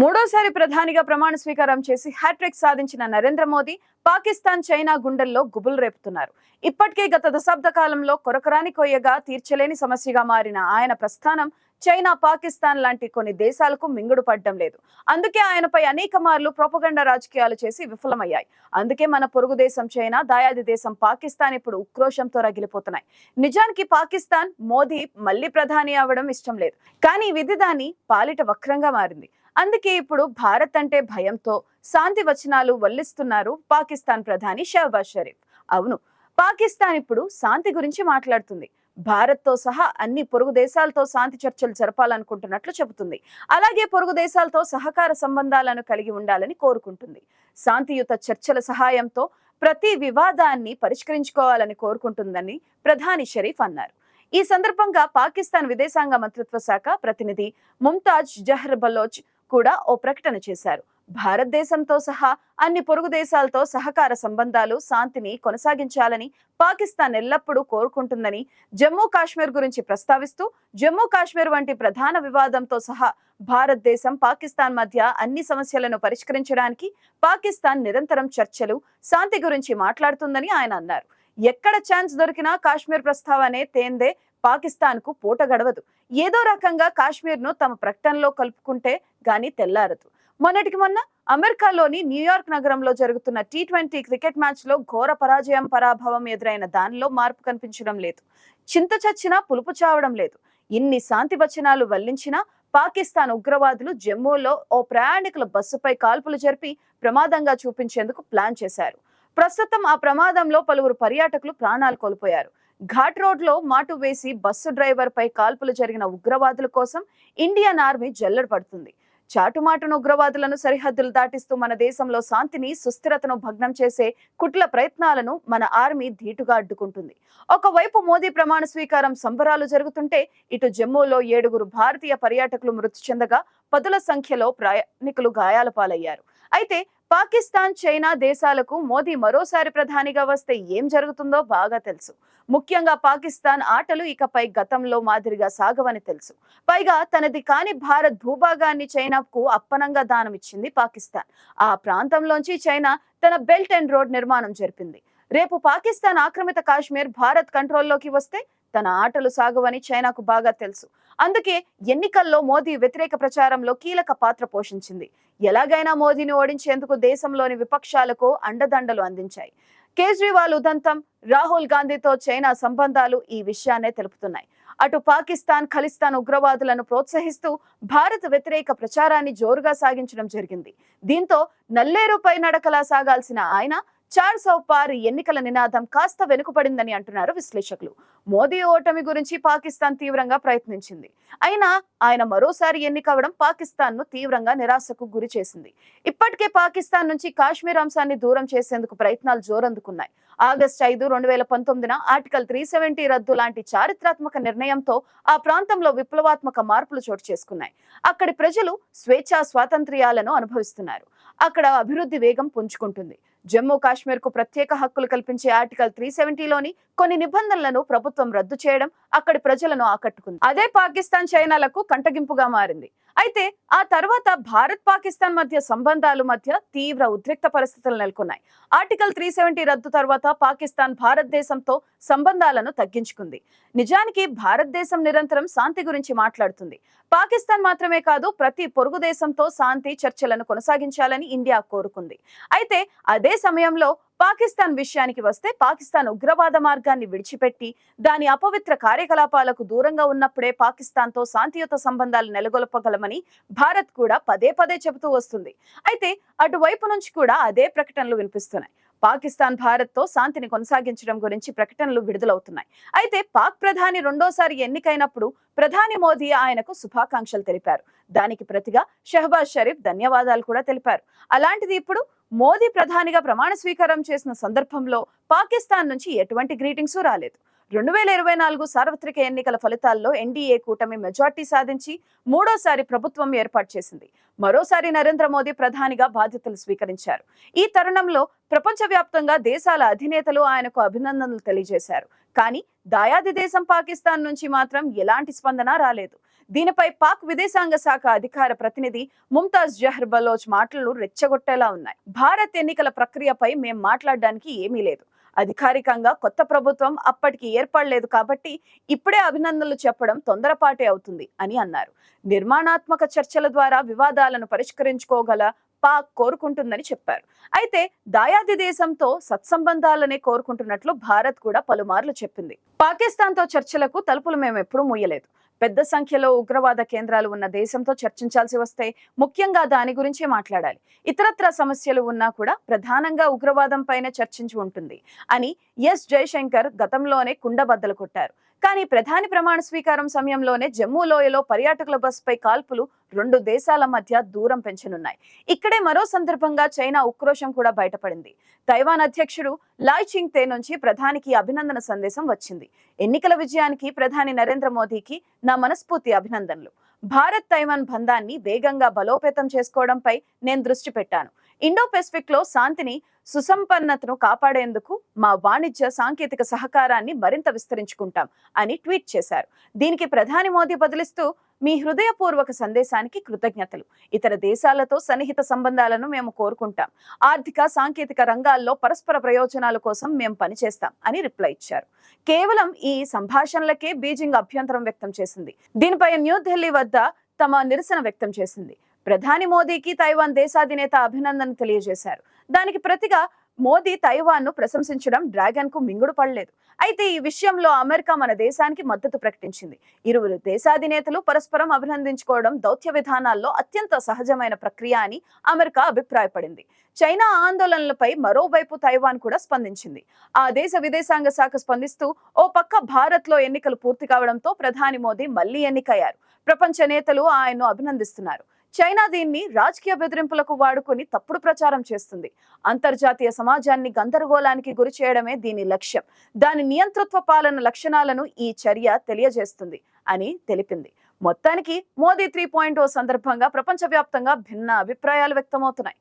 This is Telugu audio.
మూడోసారి ప్రధానిగా ప్రమాణ స్వీకారం చేసి హ్యాట్రిక్ సాధించిన నరేంద్ర మోదీ పాకిస్తాన్ చైనా గుండెల్లో గుబులు రేపుతున్నారు. ఇప్పటికే గత దశాబ్ద కాలంలో కొరకరాని కొయ్యగా తీర్చలేని సమస్యగా మారిన ఆయన ప్రస్థానం చైనా పాకిస్తాన్ లాంటి కొన్ని దేశాలకు మింగుడు పడ్డం లేదు. అందుకే ఆయనపై అనేక మార్లు ప్రొపగండ రాజకీయాలు చేసి విఫలమయ్యాయి. అందుకే మన పొరుగు దేశం చైనా దాయాది దేశం పాకిస్తాన్ ఇప్పుడు ఉక్రోషంతో రగిలిపోతున్నాయి. నిజానికి పాకిస్తాన్ మోదీ మళ్ళీ ప్రధాని అవడం ఇష్టం లేదు. కానీ విధి దాని పాలిట వక్రంగా మారింది. అందుకే ఇప్పుడు భారత్ అంటే భయంతో శాంతి వచనాలు వల్లిస్తున్నారు పాకిస్తాన్ ప్రధాని షహబాజ్ షరీఫ్. అవును పాకిస్తాన్ ఇప్పుడు శాంతి గురించి మాట్లాడుతుంది. భారత్తో సహా అన్ని పొరుగు దేశాలతో శాంతి చర్చలు జరపాలనుకుంటున్నట్లు చెబుతుంది. అలాగే పొరుగు దేశాలతో సహకార సంబంధాలను కలిగి ఉండాలని కోరుకుంటుంది. శాంతియుత చర్చల సహాయంతో ప్రతి వివాదాన్ని పరిష్కరించుకోవాలని కోరుకుంటుందని ప్రధాని షరీఫ్ అన్నారు. ఈ సందర్భంగా పాకిస్తాన్ విదేశాంగ మంత్రిత్వ శాఖ ప్రతినిధి ముంతాజ్ జహర్ బలోచ్ కూడా ఓ ప్రకటన చేశారు. భారతదేశంతో సహా అన్ని పొరుగు దేశాలతో సహకార సంబంధాలు శాంతిని కొనసాగించాలని పాకిస్తాన్ ఎల్లప్పుడూ కోరుకుంటుందని జమ్మూ కాశ్మీర్ గురించి ప్రస్తావిస్తూ జమ్మూ కాశ్మీర్ వంటి ప్రధాన వివాదంతో సహా భారతదేశం పాకిస్తాన్ మధ్య అన్ని సమస్యలను పరిష్కరించడానికి పాకిస్తాన్ నిరంతరం చర్చలు శాంతి గురించి మాట్లాడుతుందని ఆయన అన్నారు. ఎక్కడ ఛాన్స్ దొరికినా కాశ్మీర్ ప్రస్తావనే తేందే పాకిస్తాన్కు పూట గడవదు. ఏదో రకంగా కాశ్మీర్ను తమ ప్రకటనలో కలుపుకుంటే గాని తెల్లారదు. మొన్నటికి మొన్న అమెరికాలోని న్యూయార్క్ నగరంలో జరుగుతున్న టీ ట్వంటీ క్రికెట్ మ్యాచ్లో ఘోర పరాజయం పరాభవం ఎదురైన దానిలో మార్పు కనిపించడం లేదు. చింత చచ్చినా పులుపు చావడం లేదు. ఇన్ని శాంతి వచనాలు వల్లించినా పాకిస్తాన్ ఉగ్రవాదులు జమ్మూలో ఓ ప్రయాణికుల బస్సుపై కాల్పులు జరిపి ప్రమాదంగా చూపించేందుకు ప్లాన్ చేశారు. ప్రస్తుతం ఆ ప్రమాదంలో పలువురు పర్యాటకులు ప్రాణాలు కోల్పోయారు. ఘాట్ రోడ్లో మాటు వేసి బస్సు డ్రైవర్ పై కాల్పులు జరిగిన ఉగ్రవాదుల కోసం ఇండియన్ ఆర్మీ జల్లెడ పడుతుంది. చాటుమాటును ఉగ్రవాదులను సరిహద్దులు దాటిస్తూ మన దేశంలో శాంతిని సుస్థిరతను భగ్నం చేసే కుట్ల ప్రయత్నాలను మన ఆర్మీ ధీటుగా అడ్డుకుంటుంది. ఒకవైపు మోదీ ప్రమాణ స్వీకారం సంబరాలు జరుగుతుంటే ఇటు జమ్మూలో ఏడుగురు భారతీయ పర్యాటకులు మృతి చెందగా పదుల సంఖ్యలో ప్రయాణికులు గాయాల పాలయ్యారు. అయితే పాకిస్తాన్ చైనా దేశాలకు మోదీ మరోసారి ప్రధానిగా వస్తే ఏం జరుగుతుందో బాగా తెలుసు. ముఖ్యంగా పాకిస్తాన్ ఆటలు ఇకపై గతంలో మాదిరిగా సాగవని తెలుసు. పైగా తనది కాని భారత్ భూభాగాన్ని చైనాకు అప్పనంగా దానమిచ్చింది పాకిస్తాన్. ఆ ప్రాంతంలోంచి చైనా తన బెల్ట్ అండ్ రోడ్ నిర్మాణం జరిపింది. రేపు పాకిస్తాన్ ఆక్రమిత కాశ్మీర్ భారత్ కంట్రోల్లోకి వస్తే తన ఆటలు సాగవని చైనాకు బాగా తెలుసు. అందుకే ఎన్నికల్లో మోదీ వ్యతిరేక ప్రచారంలో కీలక పాత్ర పోషించింది. ఎలాగైనా మోదీని ఓడించేందుకు దేశంలోని విపక్షాలకు అండదండలు అందించాయి. కేజ్రీవాల్ ఉదంతం రాహుల్ గాంధీతో చైనా సంబంధాలు ఈ విషయాన్నే తెలుపుతున్నాయి. అటు పాకిస్తాన్ ఖలిస్తాన్ ఉగ్రవాదులను ప్రోత్సహిస్తూ భారత్ వ్యతిరేక ప్రచారాన్ని జోరుగా సాగించడం జరిగింది. దీంతో నల్లేరుపై నడకలా సాగాల్సిన ఆయన చార్ సౌపార్ ఎన్నికల నినాదం కాస్త వెనుకబడిందని అంటున్నారు విశ్లేషకులు. మోదీ ఓటమి గురించి పాకిస్తాన్ తీవ్రంగా ప్రయత్నించింది. అయినా ఆయన మరోసారి ఎన్నికవడం పాకిస్తాన్ను తీవ్రంగా నిరాశకు గురి చేసింది. ఇప్పటికే పాకిస్తాన్ నుంచి కాశ్మీర్ అంశాన్ని దూరం చేసేందుకు ప్రయత్నాలు జోరందుకున్నాయి. ఆగస్టు ఐదు రెండు వేల పంతొమ్మిదిన ఆర్టికల్ త్రీ సెవెంటీ రద్దు లాంటి చారిత్రాత్మక నిర్ణయంతో ఆ ప్రాంతంలో విప్లవాత్మక మార్పులు చోటు చేసుకున్నాయి. అక్కడి ప్రజలు స్వేచ్ఛా స్వాతంత్ర్యాలను అనుభవిస్తున్నారు. అక్కడ అభివృద్ధి వేగం పుంజుకుంటుంది. జమ్మూ కాశ్మీర్కు ప్రత్యేక హక్కులు కల్పించే ఆర్టికల్ త్రీ సెవెంటీలోని కొన్ని నిబంధనలను ప్రభుత్వం రద్దు చేయడం అక్కడి ప్రజలను ఆకట్టుకుంది. అదే పాకిస్తాన్ చైనాలకు కంటగింపుగా మారింది. అయితే ఆ తర్వాత భారత్ పాకిస్తాన్ మధ్య సంబంధాలు మధ్య తీవ్ర ఉద్రిక్త పరిస్థితులు నెలకొన్నాయి. ఆర్టికల్ త్రీ సెవెంటీ రద్దు తర్వాత పాకిస్తాన్ భారతదేశంతో సంబంధాలను తగ్గించుకుంది. నిజానికి భారతదేశం నిరంతరం శాంతి గురించి మాట్లాడుతుంది. పాకిస్తాన్ మాత్రమే కాదు ప్రతి పొరుగు దేశంతో శాంతి చర్చలను కొనసాగించాలని ఇండియా కోరుకుంది. అయితే అదే సమయంలో పాకిస్తాన్ విషయానికి వస్తే పాకిస్తాన్ ఉగ్రవాద మార్గాన్ని విడిచిపెట్టి దాని అపవిత్ర కార్యకలాపాలకు దూరంగా ఉన్నప్పుడే పాకిస్తాన్తో శాంతియుత సంబంధాలు నెలకొల్పగలమని భారత్ కూడా పదే పదే చెబుతూ వస్తుంది. అయితే అటువైపు నుంచి కూడా అదే ప్రకటనలు వినిపిస్తున్నాయి. పాకిస్తాన్ భారత్తో శాంతిని కొనసాగించడం గురించి ప్రకటనలు విడుదలవుతున్నాయి. అయితే పాక్ ప్రధాని రెండోసారి ఎన్నికైనప్పుడు ప్రధాని మోదీ ఆయనకు శుభాకాంక్షలు తెలిపారు. దానికి ప్రతిగా షహబాజ్ షరీఫ్ ధన్యవాదాలు కూడా తెలిపారు. అలాంటిది ఇప్పుడు మోదీ ప్రధానిగా ప్రమాణ స్వీకారం చేసిన సందర్భంలో పాకిస్తాన్ నుంచి ఎటువంటి గ్రీటింగ్స్ రాలేదు. రెండు వేల ఇరవై నాలుగు సార్వత్రిక ఎన్నికల ఫలితాల్లో ఎన్డీఏ కూటమి మెజార్టీ సాధించి మూడోసారి ప్రభుత్వం ఏర్పాటు చేసింది. మరోసారి నరేంద్ర మోదీ ప్రధానిగా బాధ్యతలు స్వీకరించారు. ఈ తరుణంలో ప్రపంచవ్యాప్తంగా దేశాల అధినేతలు ఆయనకు అభినందనలు తెలియజేశారు. కానీ దాయాది దేశం పాకిస్తాన్ నుంచి మాత్రం ఎలాంటి స్పందన రాలేదు. దీనిపై పాక్ విదేశాంగ శాఖ అధికార ప్రతినిధి ముంతాజ్ జహర్ బలోచ్ మాటలు రెచ్చగొట్టేలా ఉన్నాయి. భారత్ ఎన్నికల ప్రక్రియపై మేం మాట్లాడడానికి ఏమీ లేదు. అధికారికంగా కొత్త ప్రభుత్వం అప్పటికి ఏర్పడలేదు కాబట్టి ఇప్పుడే అభినందనలు చెప్పడం తొందరపాటే అవుతుంది అని అన్నారు. నిర్మాణాత్మక చర్చల ద్వారా వివాదాలను పరిష్కరించుకోగల పాక్ కోరుకుంటుందని చెప్పారు. అయితే దాయాది దేశంతో సత్సంబంధాలనే కోరుకుంటున్నట్లు భారత్ కూడా పలుమార్లు చెప్పింది. పాకిస్తాన్తో చర్చలకు తలుపులు మేము ఎప్పుడూ మూయలేదు. పెద్ద సంఖ్యలో ఉగ్రవాద కేంద్రాలు ఉన్న దేశంతో చర్చించాల్సి వస్తే ముఖ్యంగా దాని గురించే మాట్లాడాలి. ఇతరత్ర సమస్యలు ఉన్నా కూడా ప్రధానంగా ఉగ్రవాదం పైన చర్చించి ఉంటుంది అని ఎస్. జయశంకర్ గతంలోనే కుండబద్దలు కొట్టారు. కానీ ప్రధాని ప్రమాణ స్వీకారం సమయంలోనే జమ్మూ లోయలో పర్యాటకుల బస్సుపై కాల్పులు రెండు దేశాల మధ్య దూరం పెంచనున్నాయి. ఇక్కడే మరో సందర్భంగా చైనా ఉక్రోషం కూడా బయటపడింది. తైవాన్ అధ్యక్షుడు లాయ్ చింగ్ తే నుంచి ప్రధానికి అభినందన సందేశం వచ్చింది. ఎన్నికల విజయానికి ప్రధాని నరేంద్ర మోదీకి నా మనస్ఫూర్తి అభినందనలు. భారత్ తైవాన్ బంధాన్ని వేగంగా బలోపేతం చేసుకోవడంపై నేను దృష్టి పెట్టాను. ఇండో పెసిఫిక్లో శాంతిని సుసంపన్నతను కాపాడేందుకు మా వాణిజ్య సాంకేతిక సహకారాన్ని మరింత విస్తరించుకుంటాం అని ట్వీట్ చేశారు. దీనికి ప్రధాని మోదీ బదిలిస్తూ మీ హృదయపూర్వక సందేశానికి కృతజ్ఞతలు. ఇతర దేశాలతో సన్నిహిత సంబంధాలను మేము కోరుకుంటాం. ఆర్థిక సాంకేతిక రంగాల్లో పరస్పర ప్రయోజనాల కోసం మేము పనిచేస్తాం అని రిప్లై ఇచ్చారు. కేవలం ఈ సంభాషణలకే బీజింగ్ అభ్యంతరం వ్యక్తం చేసింది. దీనిపై న్యూఢిల్లీ వద్ద తమ నిరసన వ్యక్తం చేసింది. ప్రధాని మోదీకి తైవాన్ దేశాధినేత అభినందన తెలియజేశారు. దానికి ప్రతిగా మోదీ తైవాన్ను ప్రశంసించడం డ్రాగన్కు మింగుడు పడలేదు. అయితే ఈ విషయంలో అమెరికా మన దేశానికి మద్దతు ప్రకటించింది. ఇరువురు దేశాధినేతలు పరస్పరం అభినందించుకోవడం దౌత్య విధానాల్లో అత్యంత సహజమైన ప్రక్రియ అని అమెరికా అభిప్రాయపడింది. చైనా ఆందోళనలపై మరోవైపు తైవాన్ కూడా స్పందించింది. ఆ దేశ విదేశాంగ శాఖ స్పందిస్తూ ఓ పక్క భారత్లో ఎన్నికలు పూర్తి కావడంతో ప్రధాని మోదీ మళ్ళీ ఎన్నికయ్యారు. ప్రపంచ నేతలు ఆయన్ను అభినందిస్తున్నారు. చైనా దీన్ని రాజకీయ బెదిరింపులకు వాడుకొని తప్పుడు ప్రచారం చేస్తుంది. అంతర్జాతీయ సమాజాన్ని గందరగోళానికి గురి చేయడమే దీని లక్ష్యం. దాని నియంతృత్వ పాలన లక్షణాలను ఈ చర్య తెలియజేస్తుంది అని తెలిపింది. మొత్తానికి మోదీ త్రీ పాయింట్ ఓ సందర్భంగా ప్రపంచవ్యాప్తంగా భిన్న అభిప్రాయాలు వ్యక్తమవుతున్నాయి.